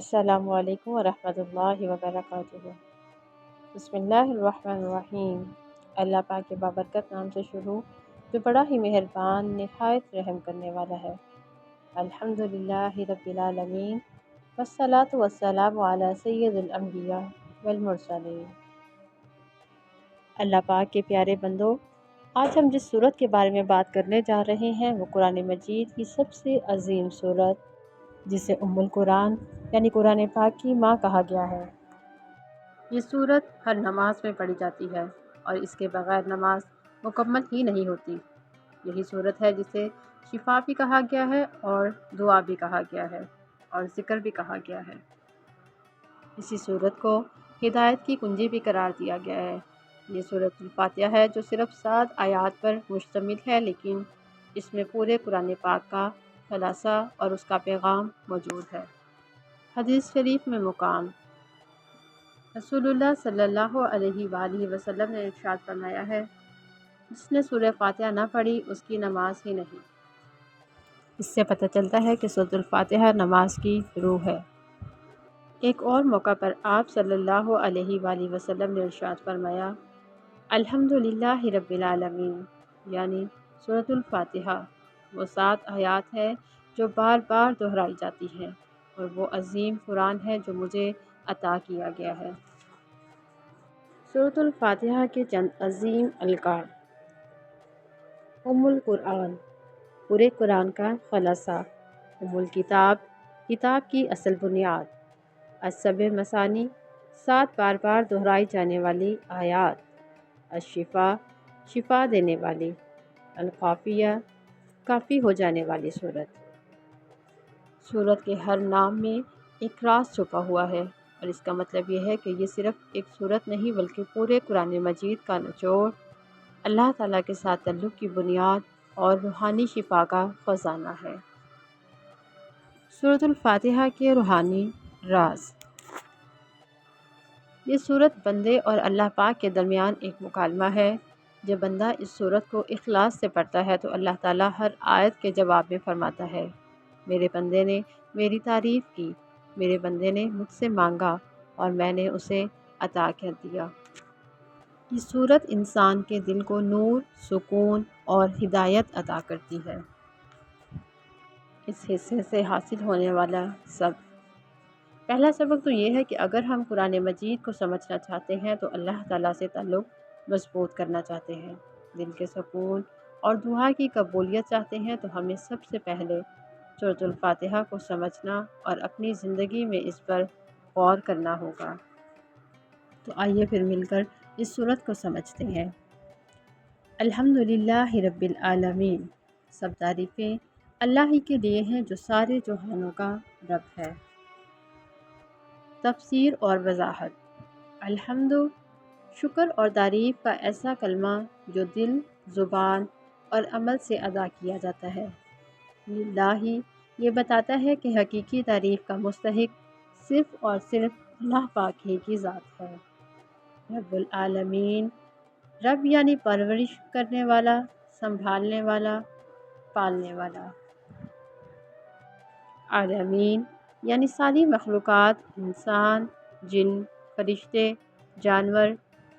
السلام علیکم ورحمۃ اللہ وبرکاتہ۔ بسم اللہ الرحمن الرحیم۔ اللہ پاک کے بابرکت نام سے شروع، جو بڑا ہی مہربان، نہایت رحم کرنے والا ہے۔ الحمد للہ رب العالمین، والصلاة والسلام علی سید الانبیاء والمرسلین۔ اللہ پاک کے پیارے بندوں آج ہم جس صورت کے بارے میں بات کرنے جا رہے ہیں، وہ قرآن مجید کی سب سے عظیم صورت۔ جسے ام القرآن یعنی قرآن پاک کی ماں کہا گیا ہے۔ یہ صورت ہر نماز میں پڑھی جاتی ہے اور اس کے بغیر نماز مکمل ہی نہیں ہوتی۔ یہی صورت ہے جسے شفا بھی کہا گیا ہے اور دعا بھی کہا گیا ہے اور ذکر بھی کہا گیا ہے۔ اسی صورت کو ہدایت کی کنجی بھی قرار دیا گیا ہے۔ یہ صورت الفاتحہ ہے جو صرف سات آیات پر مشتمل ہے، لیکن اس میں پورے قرآن پاک کا خلاصہ اور اس کا پیغام موجود ہے۔ حدیث شریف میں مقام۔ رسول اللہ صلی اللہ علیہ وآلہ وسلم نے ارشاد فرمایا ہے، جس نے سورہ فاتحہ نہ پڑھی، اس کی نماز ہی نہیں۔ اس سے پتہ چلتا ہے کہ سورۃ الفاتحہ نماز کی روح ہے۔ ایک اور موقع پر آپ صلی اللہ علیہ وآلہ وسلم نے ارشاد فرمایا الحمد للہ رب العالمین یعنی سورۃ الفاتحہ۔ وہ سات آیات ہے جو بار بار دہرائی جاتی ہیں اور وہ عظیم قرآن ہے جو مجھے عطا کیا گیا ہے۔ سورة الفاتحہ کے چند عظیم القاب ام القرآن۔ پورے قرآن کا خلاصہ۔ ام الکتاب۔ کتاب کی اصل بنیاد۔ اسب مسانی۔ سات بار بار دہرائی جانے والی آیات۔ الشفا شفا دینے والی۔ القافیہ کافی ہو جانے والی صورت۔ صورت کے ہر نام میں ایک راز چھپا ہوا ہے اور اس کا مطلب یہ ہے کہ یہ صرف ایک صورت نہیں بلکہ پورے قرآن مجید کا نچوڑ، اللہ تعالیٰ کے ساتھ تعلق کی بنیاد اور روحانی شفا کا خزانہ ہے۔ صورت الفاتحہ کے روحانی راز۔ یہ صورت بندے اور اللہ پاک کے درمیان ایک مکالمہ ہے۔ جب بندہ اس صورت کو اخلاص سے پڑھتا ہے تو اللہ تعالیٰ ہر آیت کے جواب میں فرماتا ہے، میرے بندے نے میری تعریف کی، میرے بندے نے مجھ سے مانگا اور میں نے اسے عطا کر دیا۔ یہ صورت انسان کے دل کو نور، سکون اور ہدایت عطا کرتی ہے۔ اس حصے سے حاصل ہونے والا سب۔ پہلا سبق تو یہ ہے کہ اگر ہم قرآن مجید کو سمجھنا چاہتے ہیں تو اللہ تعالیٰ سے تعلق مضبوط کرنا چاہتے ہیں۔ دل کے سکون اور دعا کی قبولیت چاہتے ہیں تو ہمیں سب سے پہلے صورت الفاتحہ کو سمجھنا اور اپنی زندگی میں اس پر غور کرنا ہوگا۔ تو آئیے پھر مل کر اس صورت کو سمجھتے ہیں۔ الحمد للہ رب العالمین۔ سب تعریفیں اللہ ہی کے لیے ہیں جو سارے جوہانوں کا رب ہے۔ تفسیر اور وضاحت۔ الحمد شکر اور تعریف کا ایسا کلمہ جو دل، زبان اور عمل سے ادا کیا جاتا ہے۔ ہی یہ بتاتا ہے کہ حقیقی تعریف کا مستحق صرف اور صرف اللہ پاک ہی کی ذات ہے۔ رب العالمین، رب یعنی پرورش کرنے والا، سنبھالنے والا، پالنے والا۔ عالمین یعنی ساری مخلوقات، انسان، جن، فرشتے، جانور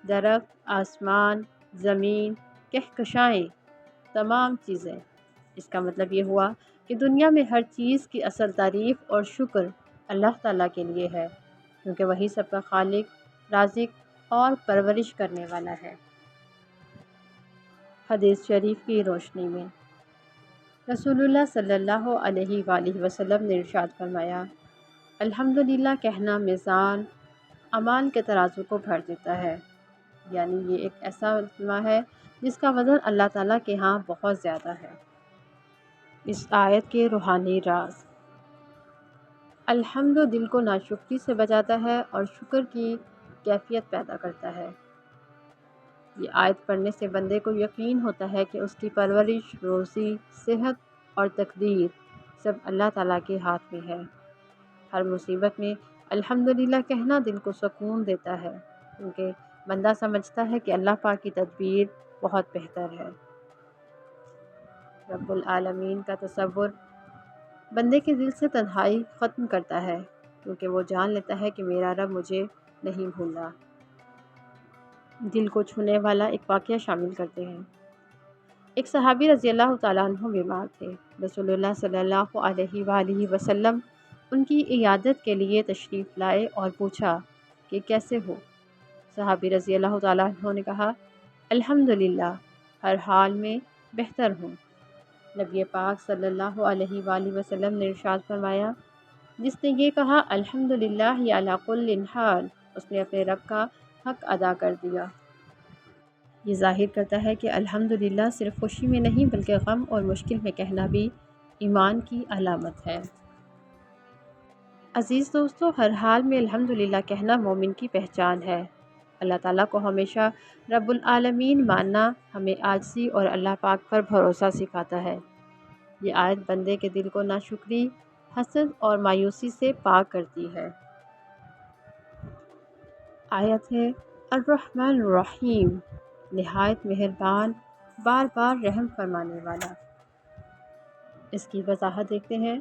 درخت، آسمان، زمین، کہکشائیں، تمام چیزیں۔ اس کا مطلب یہ ہوا کہ دنیا میں ہر چیز کی اصل تعریف اور شکر اللہ تعالیٰ کے لیے ہے، کیونکہ وہی سب کا خالق، رازق اور پرورش کرنے والا ہے۔ حدیث شریف کی روشنی میں۔ رسول اللہ صلی اللہ علیہ وآلہ وسلم نے ارشاد فرمایا الحمد للہ کہنا میزان، امان کے ترازو کو بھر دیتا ہے۔ یعنی یہ ایک ایسا مجمع ہے جس کا وزن اللہ تعالیٰ کے ہاں بہت زیادہ ہے۔ اس آیت کے روحانی راز۔ الحمد دل کو ناشکری سے بچاتا ہے اور شکر کی کیفیت پیدا کرتا ہے۔ یہ آیت پڑھنے سے بندے کو یقین ہوتا ہے کہ اس کی پرورش، روزی، صحت اور تقدیر سب اللہ تعالیٰ کے ہاتھ میں ہے۔ ہر مصیبت میں الحمد للہ کہنا دل کو سکون دیتا ہے، کیونکہ بندہ سمجھتا ہے کہ اللہ پاک کی تدبیر بہت بہتر ہے۔ رب العالمین کا تصور بندے کے دل سے تنہائی ختم کرتا ہے، کیونکہ وہ جان لیتا ہے کہ میرا رب مجھے نہیں بھولا۔ دل کو چھونے والا ایک واقعہ شامل کرتے ہیں۔ ایک صحابی رضی اللہ تعالیٰ عنہ بیمار تھے۔ رسول اللہ صلی اللہ علیہ وآلہ وسلم ان کی عیادت کے لیے تشریف لائے اور پوچھا کہ کیسے ہو؟ صحابی رضی اللہ تعالیٰ عنہ نے کہا، الحمدللہ، ہر حال میں بہتر ہوں۔ نبی پاک صلی اللہ علیہ وآلہ وسلم نے ارشاد فرمایا، جس نے یہ کہا، الحمدللہ یا کل حال، اس نے اپنے رب کا حق ادا کر دیا۔ یہ ظاہر کرتا ہے کہ الحمدللہ صرف خوشی میں نہیں، بلکہ غم اور مشکل میں کہنا بھی ایمان کی علامت ہے۔ عزیز دوستو، ہر حال میں الحمدللہ کہنا مومن کی پہچان ہے۔ اللہ تعالیٰ کو ہمیشہ رب العالمین ماننا ہمیں آجزی اور اللہ پاک پر بھروسہ سکھاتا ہے۔ یہ آیت بندے کے دل کو ناشکری، حسد اور مایوسی سے پاک کرتی ہے۔ آیت ہے، الرحمن الرحیم، نہایت مہربان، بار بار رحم فرمانے والا۔ اس کی وضاحت دیکھتے ہیں،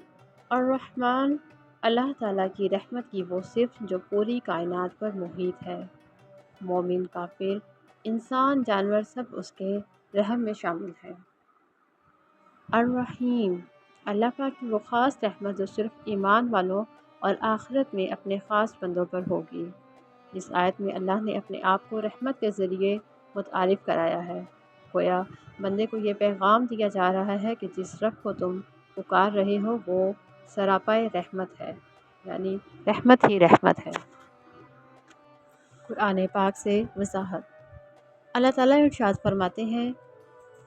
الرحمن اللہ تعالیٰ کی رحمت کی وہ صرف جو پوری کائنات پر محیط ہے۔ مومن، کافر، انسان، جانور، سب اس کے رحم میں شامل ہے الرحیم، اللہ پاک کی وہ خاص رحمت جو صرف ایمان والوں اور آخرت میں اپنے خاص بندوں پر ہوگی۔ جس آیت میں اللہ نے اپنے آپ کو رحمت کے ذریعے متعارف کرایا ہے۔ گویا، بندے کو یہ پیغام دیا جا رہا ہے کہ جس رب کو تم پکار رہے ہو، وہ سراپائے رحمت ہے یعنی رحمت ہی رحمت ہے۔ قرآن پاک سے وضاحت۔ اللہ تعالیٰ ارشاد فرماتے ہیں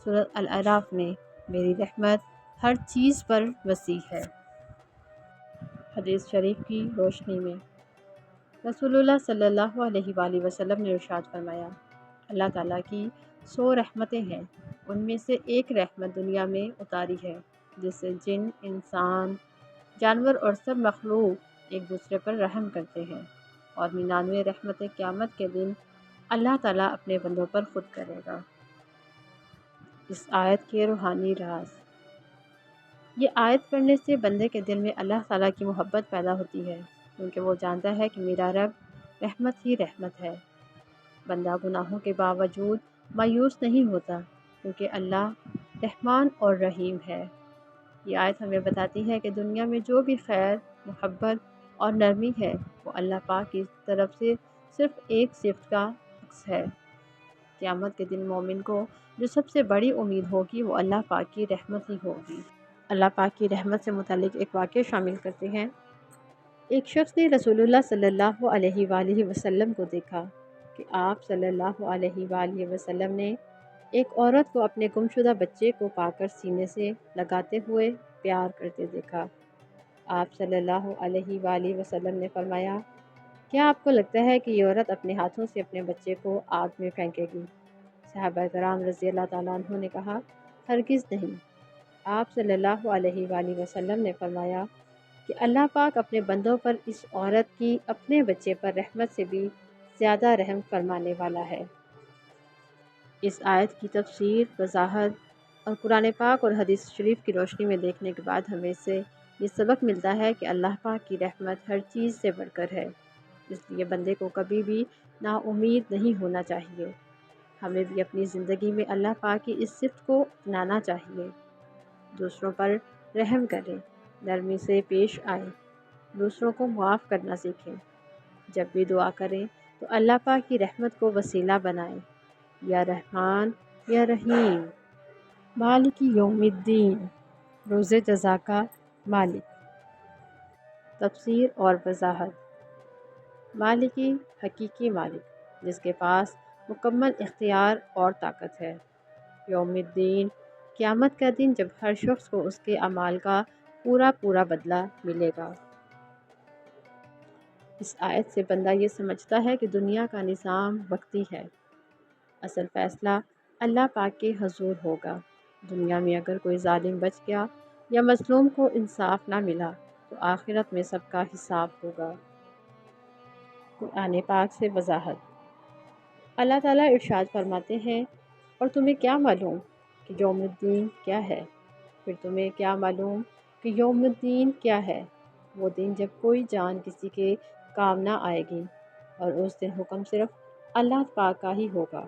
صورت العراف میں میری رحمت ہر چیز پر وسیع ہے۔ حدیث شریف کی روشنی میں رسول اللہ صلی اللہ علیہ وآلہ وسلم نے ارشاد فرمایا، اللہ تعالیٰ کی سو رحمتیں ہیں، ان میں سے ایک رحمت دنیا میں اتاری ہے جس سے جن، انسان، جانور اور سب مخلوق ایک دوسرے پر رحم کرتے ہیں۔ اور ننانوے رحمت قیامت کے دن اللہ تعالیٰ اپنے بندوں پر خود کرے گا۔ اس آیت کے روحانی راز۔ یہ آیت پڑھنے سے بندے کے دل میں اللہ تعالیٰ کی محبت پیدا ہوتی ہے، کیونکہ وہ جانتا ہے کہ میرا رب رحمت ہی رحمت ہے۔ بندہ گناہوں کے باوجود مایوس نہیں ہوتا، کیونکہ اللہ رحمان اور رحیم ہے۔ یہ آیت ہمیں بتاتی ہے کہ دنیا میں جو بھی خیر، محبت اور نرمی ہے۔ وہ اللہ پاک کی طرف سے صرف ایک صفت کا عکس ہے۔ قیامت کے دن مومن کو جو سب سے بڑی امید ہوگی، وہ اللہ پاک کی رحمت ہی ہوگی۔ اللہ پاک کی رحمت سے متعلق ایک واقعہ شامل کرتے ہیں۔ ایک شخص نے رسول اللہ صلی اللہ علیہ وآلہ وسلم کو دیکھا کہ آپ صلی اللہ علیہ وآلہ وسلم نے ایک عورت کو اپنے گمشدہ بچے کو پا کر سینے سے لگاتے ہوئے پیار کرتے دیکھا۔ آپ صلی اللہ علیہ وآلہ وسلم نے فرمایا، کیا آپ کو لگتا ہے کہ یہ عورت اپنے ہاتھوں سے اپنے بچے کو آگ میں پھینکے گی؟ صحابہ کرام رضی اللہ تعالیٰ عنہ نے کہا، ہرگز نہیں۔ آپ صلی اللہ علیہ وآلہ وسلم نے فرمایا کہ اللہ پاک اپنے بندوں پر اس عورت کی اپنے بچے پر رحمت سے بھی زیادہ رحم فرمانے والا ہے۔ اس آیت کی تفسیر وضاحت اور قرآن پاک اور حدیث شریف کی روشنی میں دیکھنے کے بعد ہمیں سے یہ سبق ملتا ہے کہ اللہ پاک کی رحمت ہر چیز سے بڑھ کر ہے۔ اس لیے بندے کو کبھی بھی نا امید نہیں ہونا چاہیے۔ ہمیں بھی اپنی زندگی میں اللہ پاک کی اس صفت کو اپنانا چاہیے۔ دوسروں پر رحم کریں، نرمی سے پیش آئیں، دوسروں کو معاف کرنا سیکھیں۔ جب بھی دعا کریں تو اللہ پاک کی رحمت کو وسیلہ بنائیں۔ یا رحمان، یا رحیم۔ مالک یوم الدین۔ روز جزا کا مالک۔ تفسیر اور وضاحت۔ مالکی حقیقی مالک، جس کے پاس مکمل اختیار اور طاقت ہے۔ یوم الدین، قیامت کا دن جب ہر شخص کو اس کے اعمال کا پورا پورا بدلہ ملے گا۔ اس آیت سے بندہ یہ سمجھتا ہے کہ دنیا کا نظام وقتی ہے۔ اصل فیصلہ اللہ پاک کے حضور ہوگا۔ دنیا میں اگر کوئی ظالم بچ گیا یا مظلوم کو انصاف نہ ملا تو آخرت میں سب کا حساب ہوگا۔ قرآن پاک سے وضاحت۔ اللہ تعالیٰ ارشاد فرماتے ہیں، اور تمہیں کیا معلوم کہ یوم الدین کیا ہے؟ پھر تمہیں کیا معلوم کہ یوم الدین کیا ہے؟ وہ دن جب کوئی جان کسی کے کام نہ آئے گی، اور اس دن حکم صرف اللہ پاک کا ہی ہوگا۔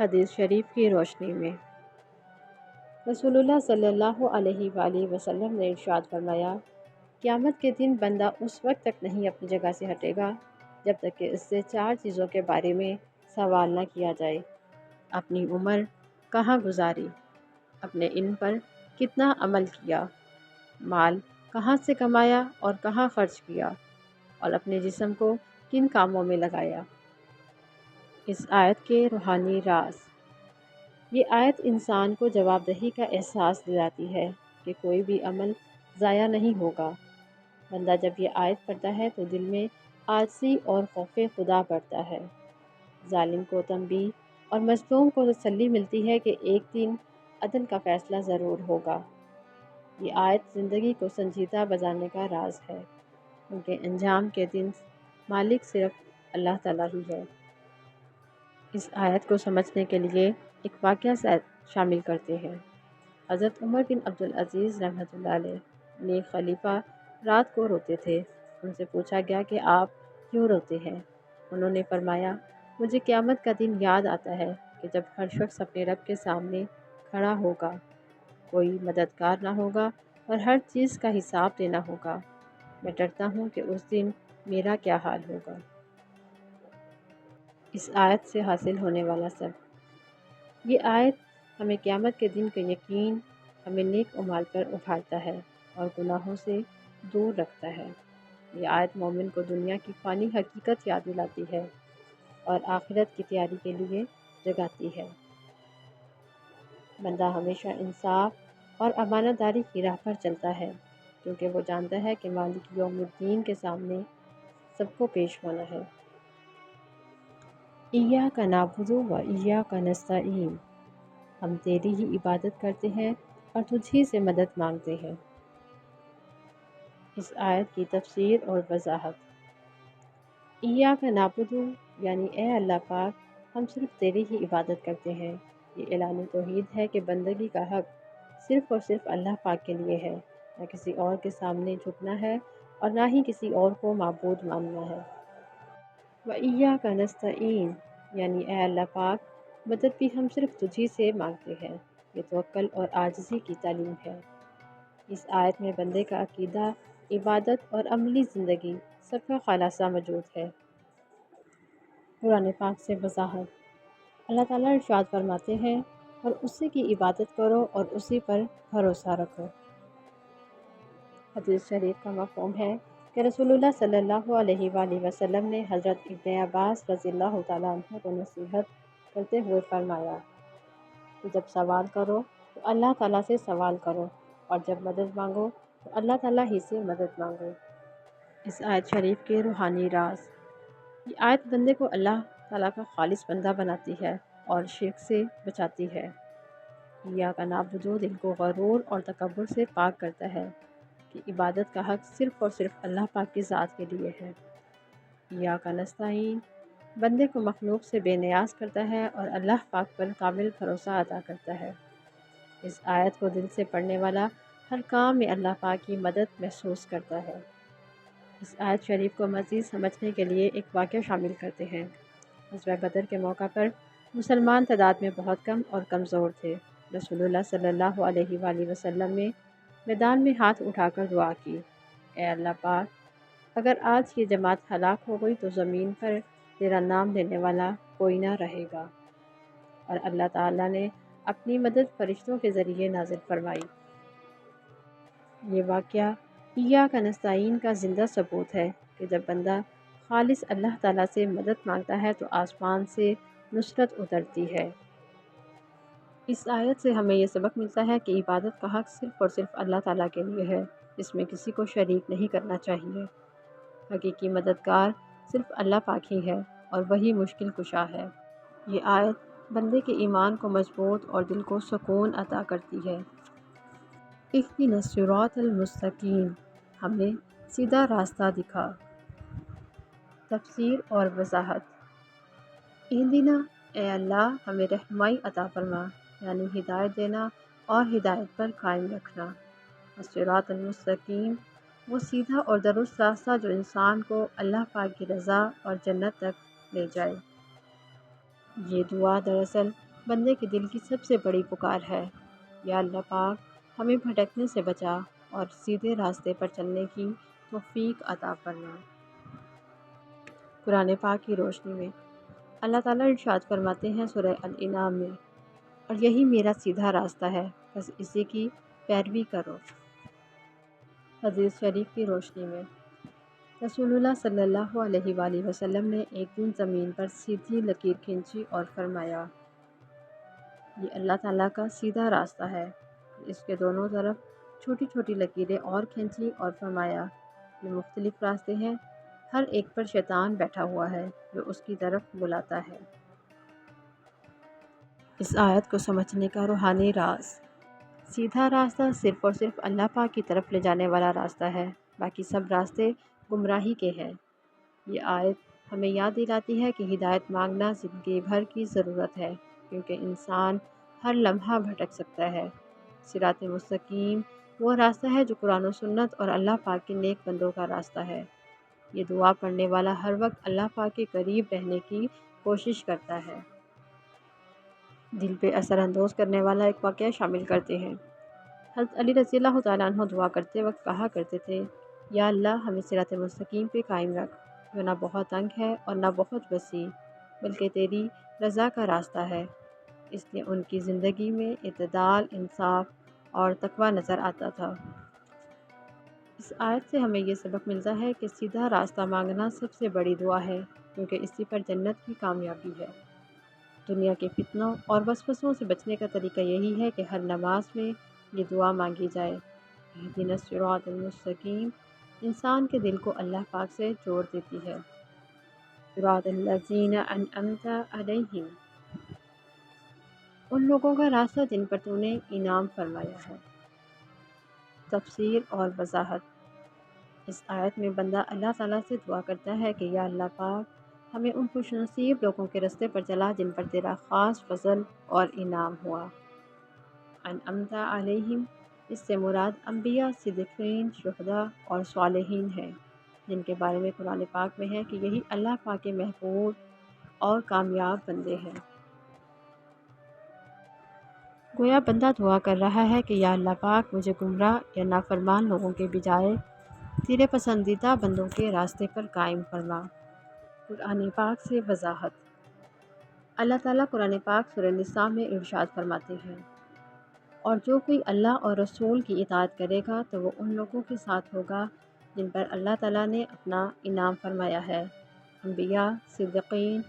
حدیث شریف کی روشنی میں۔ رسول اللہ صلی اللہ علیہ وآلہ وسلم نے ارشاد فرمایا، قیامت کے دن بندہ اس وقت تک نہیں اپنی جگہ سے ہٹے گا جب تک کہ اس سے چار چیزوں کے بارے میں سوال نہ کیا جائے۔ اپنی عمر کہاں گزاری؟ اپنے علم پر کتنا عمل کیا؟ مال کہاں سے کمایا اور کہاں خرچ کیا؟ اور اپنے جسم کو کن کاموں میں لگایا؟ اس آیت کے روحانی راز۔ یہ آیت انسان کو جواب دہی کا احساس دلاتی ہے کہ کوئی بھی عمل ضائع نہیں ہوگا۔ بندہ جب یہ آیت پڑھتا ہے تو دل میں آجزی اور خوف خدا بڑھتا ہے۔ ظالم کو تنبیہ اور مظلوم کو تسلی ملتی ہے کہ ایک دن عدل کا فیصلہ ضرور ہوگا۔ یہ آیت زندگی کو سنجیدہ بجانے کا راز ہے۔ کیونکہ انجام کے دن مالک صرف اللہ تعالیٰ ہی ہے۔ اس آیت کو سمجھنے کے لیے ایک واقعہ شامل کرتے ہیں۔ حضرت عمر بن عبدالعزیز رحمۃ اللہ علیہ نے خلیفہ رات کو روتے تھے۔ ان سے پوچھا گیا کہ آپ کیوں روتے ہیں؟ انہوں نے فرمایا، مجھے قیامت کا دن یاد آتا ہے کہ جب ہر شخص اپنے رب کے سامنے کھڑا ہوگا۔ کوئی مددگار نہ ہوگا اور ہر چیز کا حساب دینا ہوگا۔ میں ڈرتا ہوں کہ اس دن میرا کیا حال ہوگا۔ اس آیت سے حاصل ہونے والا سب یہ آیت ہمیں قیامت کے دن کا یقین، ہمیں نیک امال پر ابھارتا ہے اور گناہوں سے دور رکھتا ہے۔ یہ آیت مومن کو دنیا کی فانی حقیقت یاد دلاتی ہے اور آخرت کی تیاری کے لیے جگاتی ہے۔ بندہ ہمیشہ انصاف اور امانت داری کی راہ پر چلتا ہے، کیونکہ وہ جانتا ہے کہ مالک یوم الدین کے سامنے سب کو پیش ہونا ہے۔ ایا کا و ایا کا نستعین۔ ہم تیری ہی عبادت کرتے ہیں اور تجھی سے مدد مانگتے ہیں۔ اس آیت کی تفسیر اور وضاحت۔ ایا کا نابدو یعنی اے اللہ پاک، ہم صرف تیری ہی عبادت کرتے ہیں۔ یہ اعلان توحید ہے کہ بندگی کا حق صرف اور صرف اللہ پاک کے لیے ہے۔ نہ کسی اور کے سامنے جھکنا ہے اور نہ ہی کسی اور کو معبود ماننا ہے۔ و ایا کا نستعین یعنی اے اللہ پاک، مدد بھی ہم صرف تجھی سے مانگتے ہیں، یہ توکل اور عاجزی کی تعلیم ہے۔ اس آیت میں بندے کا عقیدہ، عبادت اور عملی زندگی سب کا خلاصہ موجود ہے۔ قرآن پاک سے وضاحت۔ اللہ تعالیٰ ارشاد فرماتے ہیں، اور اسی کی عبادت کرو اور اسی پر بھروسہ رکھو۔ حدیث شریف کا مفہوم ہے کہ رسول اللہ صلی اللہ علیہ وآلہ وسلم نے حضرت ابن عباس رضی اللہ تعالیٰ عنہ کو نصیحت کرتے ہوئے فرمایا کہ جب سوال کرو تو اللہ تعالیٰ سے سوال کرو اور جب مدد مانگو تو اللہ تعالیٰ ہی سے مدد مانگو۔ اس آیت شریف کے روحانی راز۔ یہ آیت بندے کو اللہ تعالیٰ کا خالص بندہ بناتی ہے اور شرک سے بچاتی ہے۔ یا کا نابدو دل کو غرور اور تکبر سے پاک کرتا ہے۔ کہ عبادت کا حق صرف اور صرف اللہ پاک کی ذات کے لیے ہے۔ یا کا نستعین۔ بندے کو مخلوق سے بے نیاز کرتا ہے اور اللہ پاک پر کامل بھروسہ ادا کرتا ہے۔ اس آیت کو دل سے پڑھنے والا ہر کام میں اللہ پاک کی مدد محسوس کرتا ہے۔ اس آیت شریف کو مزید سمجھنے کے لیے ایک واقعہ شامل کرتے ہیں۔ حضرت بدر کے موقع پر مسلمان تعداد میں بہت کم اور کمزور تھے۔ رسول اللہ صلی اللہ علیہ وآلہ وسلم نے میدان میں ہاتھ اٹھا کر دعا کی۔ اے اللہ پاک، اگر آج یہ جماعت ہلاک ہو گئی تو زمین پر تیرا نام لینے والا کوئی نہ رہے گا۔ اور اللہ تعالیٰ نے اپنی مدد فرشتوں کے ذریعے نازل فرمائی۔ یہ واقعہ عیا کا نستعین کا زندہ ثبوت ہے کہ جب بندہ خالص اللہ تعالیٰ سے مدد مانگتا ہے تو آسمان سے نصرت اترتی ہے۔ اس آیت سے ہمیں یہ سبق ملتا ہے کہ عبادت کا حق صرف اور صرف اللہ تعالیٰ کے لیے ہے اس میں کسی کو شریک نہیں کرنا چاہیے۔ حقیقی مددگار صرف اللہ پاک ہی ہے اور وہی مشکل کشا ہے۔ یہ آیت بندے کے ایمان کو مضبوط اور دل کو سکون عطا کرتی ہے۔ اہدنا الصراط المستقیم۔ ہمیں سیدھا راستہ دکھا۔ تفسیر اور وضاحت۔ اہدنا اے اللہ، ہمیں رہنمائی عطا فرما۔ یعنی ہدایت دینا اور ہدایت پر قائم رکھنا۔ الصراط المستقیم، وہ سیدھا اور درست راستہ جو انسان کو اللہ پاک کی رضا اور جنت تک لے جائے۔ یہ دعا دراصل بندے کے دل کی سب سے بڑی پکار ہے۔ یا اللہ پاک، ہمیں بھٹکنے سے بچا اور سیدھے راستے پر چلنے کی توفیق عطا فرما۔ قرآن پاک کی روشنی میں اللہ تعالیٰ ارشاد فرماتے ہیں سورہ الانعام میں اور یہی میرا سیدھا راستہ ہے۔ بس اسی کی پیروی کرو۔ حدیث شریف کی روشنی میں۔ رسول اللہ صلی اللہ علیہ وآلہ وسلم نے ایک دن زمین پر سیدھی لکیر کھینچی اور فرمایا، یہ اللہ تعالیٰ کا سیدھا راستہ ہے۔ اس کے دونوں طرف چھوٹی چھوٹی لکیریں اور کھینچی اور فرمایا، یہ مختلف راستے ہیں۔ ہر ایک پر شیطان بیٹھا ہوا ہے جو اس کی طرف بلاتا ہے۔ اس آیت کو سمجھنے کا روحانی راز۔ سیدھا راستہ صرف اور صرف اللہ پاک کی طرف لے جانے والا راستہ ہے، باقی سب راستے گمراہی کے ہیں۔ یہ آیت ہمیں یاد دلاتی ہے کہ ہدایت مانگنا زندگی بھر کی ضرورت ہے، کیونکہ انسان ہر لمحہ بھٹک سکتا ہے۔ صراط مستقیم وہ راستہ ہے جو قرآن و سنت اور اللہ پاک کے نیک بندوں کا راستہ ہے۔ یہ دعا پڑھنے والا ہر وقت اللہ پاک کے قریب رہنے کی کوشش کرتا ہے۔ دل پہ اثر اندوز کرنے والا ایک واقعہ شامل کرتے ہیں۔ حضرت علی رضی اللہ تعالیٰ عنہ دعا کرتے وقت کہا کرتے تھے، یا اللہ، ہمیں صراط مستقیم پہ قائم رکھ، جو نہ بہت تنگ ہے اور نہ بہت وسیع، بلکہ تیری رضا کا راستہ ہے۔ اس لیے ان کی زندگی میں اعتدال، انصاف اور تقوی نظر آتا تھا۔ اس آیت سے ہمیں یہ سبق ملتا ہے کہ سیدھا راستہ مانگنا سب سے بڑی دعا ہے، کیونکہ اسی پر جنت کی کامیابی ہے۔ دنیا کے فتنوں اور وسوسوں سے بچنے کا طریقہ یہی ہے کہ ہر نماز میں یہ دعا مانگی جائے۔ دن الصراط المستقیم۔ انسان کے دل کو اللہ پاک سے جوڑ دیتی ہے۔ صراط الذین انعمت علیہم۔ ان لوگوں کا راستہ جن پر تو نے انعام فرمایا ہے۔ تفسیر اور وضاحت۔ اس آیت میں بندہ اللہ تعالیٰ سے دعا کرتا ہے کہ یا اللہ پاک ہمیں ان خوش نصیب لوگوں کے رستے پر چلا جن پر تیرا خاص فضل اور انعام ہوا۔ انعمتا علیہم، اس سے مراد انبیاء صدقین شہداء اور صالحین ہیں، جن کے بارے میں قرآن پاک میں ہے کہ یہی اللہ پاک کے محفوظ اور کامیاب بندے ہیں۔ گویا بندہ دعا کر رہا ہے کہ یا اللہ پاک مجھے گمراہ یا نافرمان لوگوں کے بجائے تیرے پسندیدہ بندوں کے راستے پر قائم فرما۔ قرآن پاک سے وضاحت۔ اللہ تعالیٰ قرآن پاک سورہ نساء میں ارشاد فرماتے ہیں، اور جو کوئی اللہ اور رسول کی اطاعت کرے گا تو وہ ان لوگوں کے ساتھ ہوگا جن پر اللہ تعالیٰ نے اپنا انعام فرمایا ہے۔ انبیاء صدقین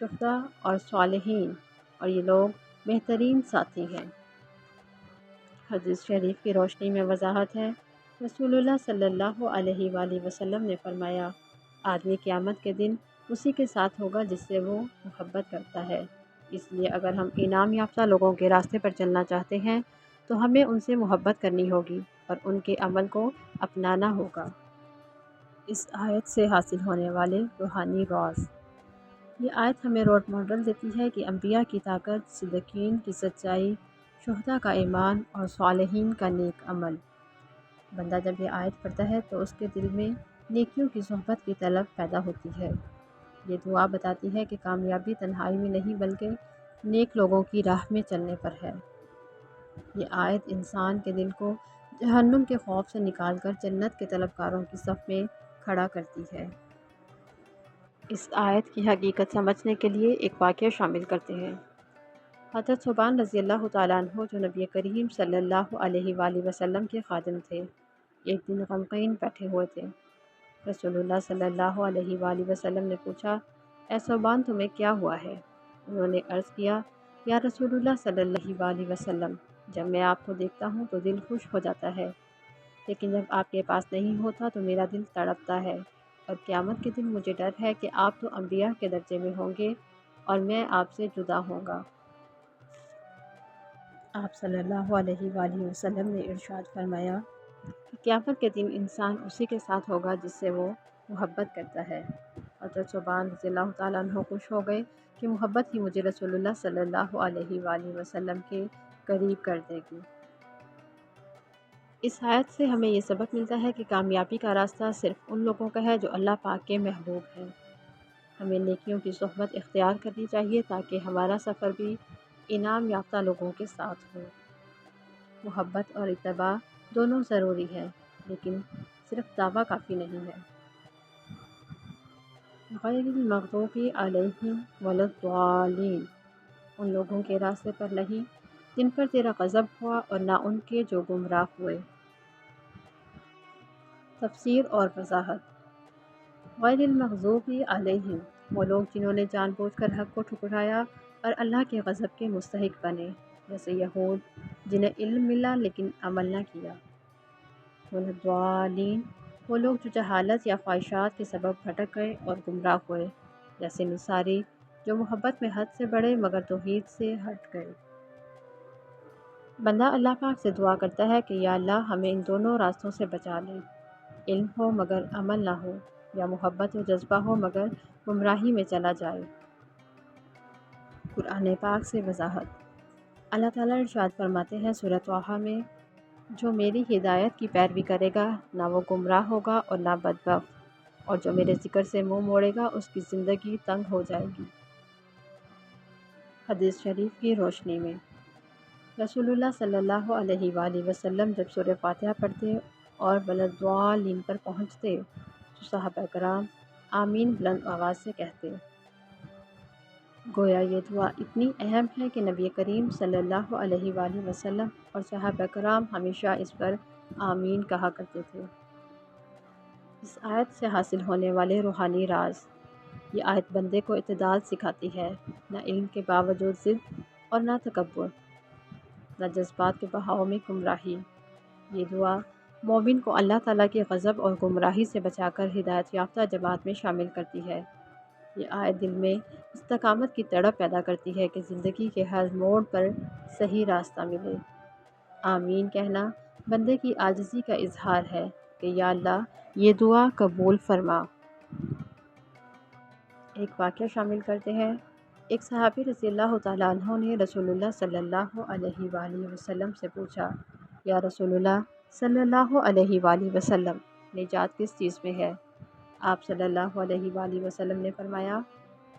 شفدہ اور صالحین، اور یہ لوگ بہترین ساتھی ہیں۔ حدیث شریف کی روشنی میں وضاحت ہے، رسول اللہ صلی اللہ علیہ وآلہ وسلم نے فرمایا، آدمی قیامت کے دن اسی کے ساتھ ہوگا جس سے وہ محبت کرتا ہے۔ اس لیے اگر ہم انعام یافتہ لوگوں کے راستے پر چلنا چاہتے ہیں، تو ہمیں ان سے محبت کرنی ہوگی اور ان کے عمل کو اپنانا ہوگا۔ اس آیت سے حاصل ہونے والے روحانی راز یہ آیت ہمیں روڈ ماڈل دیتی ہے کہ انبیاء کی طاقت، صدقین کی سچائی شہدہ کا ایمان اور صالحین کا نیک عمل۔ بندہ جب یہ آیت پڑھتا ہے تو اس کے دل میں نیکیوں کی صحبت کی طلب پیدا ہوتی ہے۔ یہ دعا بتاتی ہے کہ کامیابی تنہائی میں نہیں بلکہ نیک لوگوں کی راہ میں چلنے پر ہے۔ یہ آیت انسان کے دل کو جہنم کے خوف سے نکال کر جنت کے طلبکاروں کی صف میں کھڑا کرتی ہے۔ اس آیت کی حقیقت سمجھنے کے لیے ایک واقعہ شامل کرتے ہیں۔ حضرت صبان رضی اللہ تعالیٰ عنہ جو نبی کریم صلی اللہ علیہ وآلہ وسلم کے خادم تھے، ایک دن غمقین بیٹھے ہوئے تھے۔ رسول اللہ صلی اللہ علیہ وآلہ وسلم نے پوچھا، اے صوبان، تمہیں کیا ہوا ہے؟ انہوں نے عرض کیا، یا رسول اللہ صلی اللہ وآلہ وسلم، جب میں آپ کو دیکھتا ہوں تو دل خوش ہو جاتا ہے، لیکن جب آپ کے پاس نہیں ہوتا تو میرا دل تڑپتا ہے، اور قیامت کے دن مجھے ڈر ہے کہ آپ تو انبیاء کے درجے میں ہوں گے اور میں آپ سے جدا ہوں گا۔ آپ صلی اللہ علیہ وآلہ وسلم نے ارشاد فرمایا کہ قیامت کے دن انسان اسی کے ساتھ ہوگا جس سے وہ محبت کرتا ہے؟ حضرت صبان رضی اللہ تعالیٰ عنہ خوش ہو گئے کہ محبت ہی مجھے رسول اللہ صلی اللہ علیہ وآلہ وسلم کے قریب کر دے گی۔ اس آیت سے ہمیں یہ سبق ملتا ہے کہ کامیابی کا راستہ صرف ان لوگوں کا ہے جو اللہ پاک کے محبوب ہیں۔ ہمیں نیکیوں کی صحبت اختیار کرنی چاہیے تاکہ ہمارا سفر بھی انعام یافتہ لوگوں کے ساتھ ہو۔ محبت اور اتباع دونوں ضروری ہے، لیکن صرف دعویٰ کافی نہیں ہے۔ غیر المغضوب علیہم ولدوالین ان لوگوں کے راستے پر نہیں، جن پر تیرا غضب ہوا اور نہ ان کے جو گمراہ ہوئے۔ تفسیر اور وضاحت۔ غیر المغضوب علیہم، وہ لوگ جنہوں نے جان بوجھ کر حق کو ٹھکرایا اور اللہ کے غضب کے مستحق بنے۔ جیسے یہود جنہیں علم ملا لیکن عمل نہ کیا۔ ولدوالین وہ لوگ جو جہالت یا خواہشات کے سبب بھٹک گئے اور گمراہ ہوئے، جیسے نصاری، جو محبت میں حد سے بڑھے مگر توحید سے ہٹ گئے۔ بندہ اللہ پاک سے دعا کرتا ہے کہ یا اللہ ہمیں ان دونوں راستوں سے بچا لیں علم ہو مگر عمل نہ ہو، یا محبت و جذبہ ہو مگر گمراہی میں چلا جائے۔ قرآن پاک سے وضاحت۔ اللہ تعالیٰ ارشاد فرماتے ہیں صورت واحہ میں، جو میری ہدایت کی پیروی کرے گا، نہ وہ گمراہ ہوگا اور نہ بدبخت، اور جو میرے ذکر سے منہ موڑے گا، اس کی زندگی تنگ ہو جائے گی۔ حدیث شریف کی روشنی میں۔ رسول اللہ صلی اللہ علیہ وآلہ وسلم جب سورہ فاتحہ پڑھتے اور بلدوالین پر پہنچتے، تو صحابہ کرام آمین بلند آواز سے کہتے۔ گویا یہ دعا اتنی اہم ہے کہ نبی کریم صلی اللہ علیہ وآلہ وسلم اور صحابہ کرام ہمیشہ اس پر آمین کہا کرتے تھے۔ اس آیت سے حاصل ہونے والے روحانی راز، یہ آیت بندے کو اعتدال سکھاتی ہے، نہ علم کے باوجود ضد اور نہ تکبر، نہ جذبات کے بہاؤ میں گمراہی۔ یہ دعا مومن کو اللہ تعالیٰ کے غضب اور گمراہی سے بچا کر ہدایت یافتہ جماعت میں شامل کرتی ہے۔ یہ آیت دل میں استقامت کی تڑپ پیدا کرتی ہے کہ زندگی کے ہر موڑ پر صحیح راستہ ملے۔ آمین۔ کہنا، بندے کی عاجزی کا اظہار ہے کہ یا اللہ، یہ دعا قبول فرما۔ ایک واقعہ شامل کرتے ہیں۔ ایک صحابی رضی اللہ تعالیٰ عنہ نے رسول اللہ صلی اللہ علیہ وآلہ وسلم سے پوچھا، یا رسول اللہ صلی اللہ علیہ وآلہ وسلم، نجات کس چیز میں ہے؟ آپ صلی اللہ علیہ وآلہ وسلم نے فرمایا،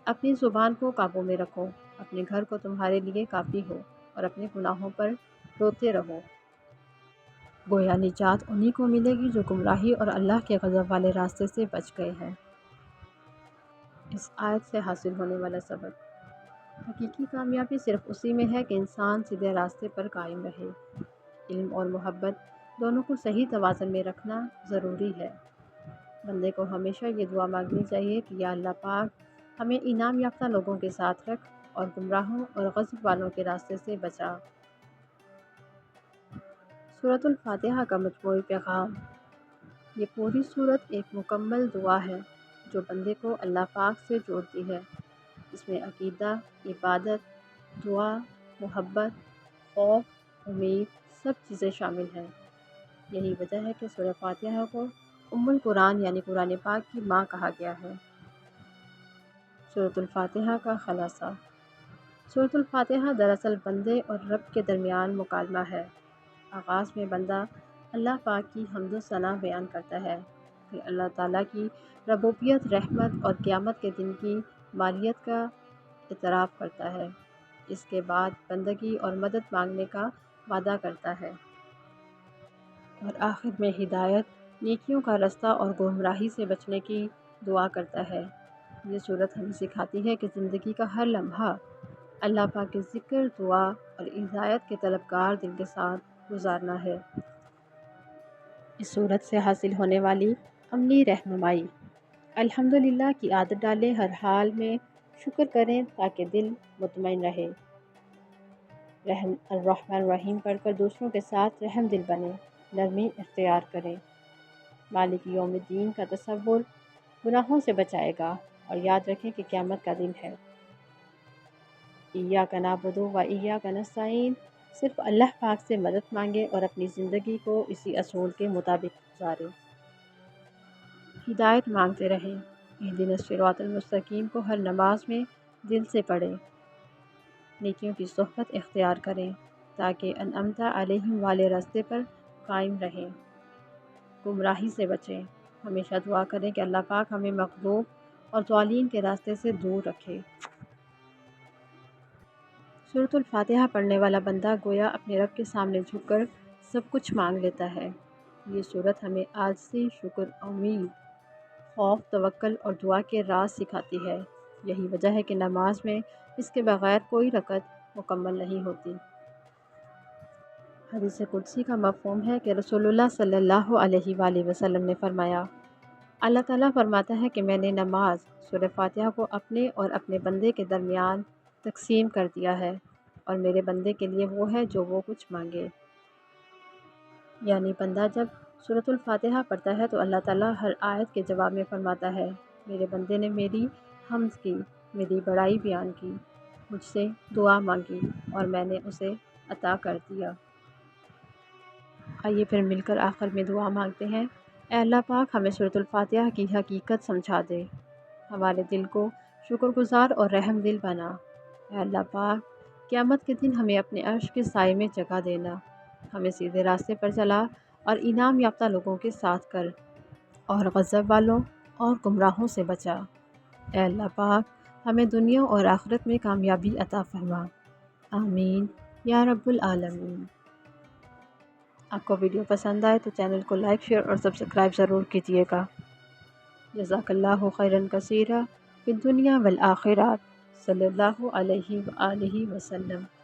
اپنی زبان کو قابو میں رکھو، اپنے گھر کو تمہارے لیے کافی ہو اور اپنے گناہوں پر روتے رہو۔ گویا نجات انہی کو ملے گی جو گمراہی اور اللہ کے غضب والے راستے سے بچ گئے ہیں۔ اس آیت سے حاصل ہونے والا سبق۔ حقیقی کامیابی صرف اسی میں ہے کہ انسان سیدھے راستے پر قائم رہے۔ علم اور محبت دونوں کو صحیح توازن میں رکھنا ضروری ہے۔ بندے کو ہمیشہ یہ دعا مانگنی چاہیے کہ یا اللہ پاک ہمیں انعام یافتہ لوگوں کے ساتھ رکھ اور گمراہوں اور غضب والوں کے راستے سے بچا۔ صورت الفاتحہ کا مجموعی پیغام۔ یہ پوری صورت ایک مکمل دعا ہے جو بندے کو اللہ پاک سے جوڑتی ہے۔ اس میں عقیدہ، عبادت، دعا، محبت، خوف، امید، سب چیزیں شامل ہیں۔ یہی وجہ ہے کہ سورہ فاتحہ کو ام القرآن یعنی قرآن پاک کی ماں کہا گیا ہے۔ صورت الفاتحہ کا خلاصہ۔ صورت الفاتحہ دراصل بندے اور رب کے درمیان مکالمہ ہے۔ آغاز میں بندہ اللہ پاک کی حمد و ثناء بیان کرتا ہے۔ پھر اللہ تعالیٰ کی ربوبیت، رحمت اور قیامت کے دن کی مالیت کا اعتراف کرتا ہے۔ اس کے بعد بندگی اور مدد مانگنے کا وعدہ کرتا ہے۔ اور آخر میں ہدایت نیکیوں کا رستہ اور گمراہی سے بچنے کی دعا کرتا ہے۔ یہ صورت ہمیں سکھاتی ہے کہ زندگی کا ہر لمحہ اللہ پاک کے ذکر، دعا اور ہدایت کے طلبگار دل کے ساتھ گزارنا ہے۔ اس صورت سے حاصل ہونے والی عملی رہنمائی۔ الحمد للہ کی عادت ڈالیں ہر حال میں شکر کریں تاکہ دل مطمئن رہے۔ رحم الرحمن الرحیم پڑھ کر دوسروں کے ساتھ رحم دل بنے نرمی اختیار کریں۔ مالک یوم الدین کا تصور گناہوں سے بچائے گا اور یاد رکھیں کہ قیامت کا دن ہے۔ کا نابدو و عیا کا نسائن صرف اللہ پاک سے مدد مانگے اور اپنی زندگی کو اسی اصول کے مطابق گزارے۔ ہدایت مانگتے رہیں۔ یہ دن الصراط المستقیم کو ہر نماز میں دل سے پڑھیں۔ نیکیوں کی صحبت اختیار کریں تاکہ انعمتا علیہم والے راستے پر قائم رہیں۔ گمراہی سے بچیں۔ ہمیشہ دعا کریں کہ اللہ پاک ہمیں مغلوب اور ظالین کے راستے سے دور رکھے۔ صورت الفاتحہ پڑھنے والا بندہ گویا اپنے رب کے سامنے جھک کر سب کچھ مانگ لیتا ہے۔ یہ صورت ہمیں آج سے شکر، امید، خوف، توکل اور دعا کے راز سکھاتی ہے۔ یہی وجہ ہے کہ نماز میں اس کے بغیر کوئی رکعت مکمل نہیں ہوتی۔ حدیث قدسی کا مفہوم ہے کہ رسول اللہ صلی اللہ علیہ وآلہ وسلم نے فرمایا، اللہ تعالیٰ فرماتا ہے کہ میں نے نماز سورہ فاتحہ کو اپنے اور اپنے بندے کے درمیان تقسیم کر دیا ہے اور میرے بندے کے لیے وہ ہے جو وہ کچھ مانگے۔ یعنی بندہ جب صورت الفاتحہ پڑھتا ہے تو اللہ تعالیٰ ہر آیت کے جواب میں فرماتا ہے، میرے بندے نے میری حمد کی، میری بڑائی بیان کی، مجھ سے دعا مانگی اور میں نے اسے عطا کر دیا۔ آئیے پھر مل کر آخر میں دعا مانگتے ہیں۔ اے اللہ پاک، ہمیں صورت الفاتحہ کی حقیقت سمجھا دے۔ ہمارے دل کو شکر گزار اور رحم دل بنا۔ اے اللہ پاک، قیامت کے دن ہمیں اپنے عرش کے سائے میں جگہ دینا۔ ہمیں سیدھے راستے پر چلا اور انعام یافتہ لوگوں کے ساتھ کر۔ اور غضب والوں اور گمراہوں سے بچا۔ اے اللہ پاک، ہمیں دنیا اور آخرت میں کامیابی عطا فرما۔ آمین۔ یا رب العالمین۔ آپ کو ویڈیو پسند آئے تو چینل کو لائک، شیئر اور سبسکرائب ضرور کیجیے گا۔ جزاک اللہ خیرن کثیرہ فی دنیا والآخرات۔ صلی اللہ علیہ وآلہ وسلم۔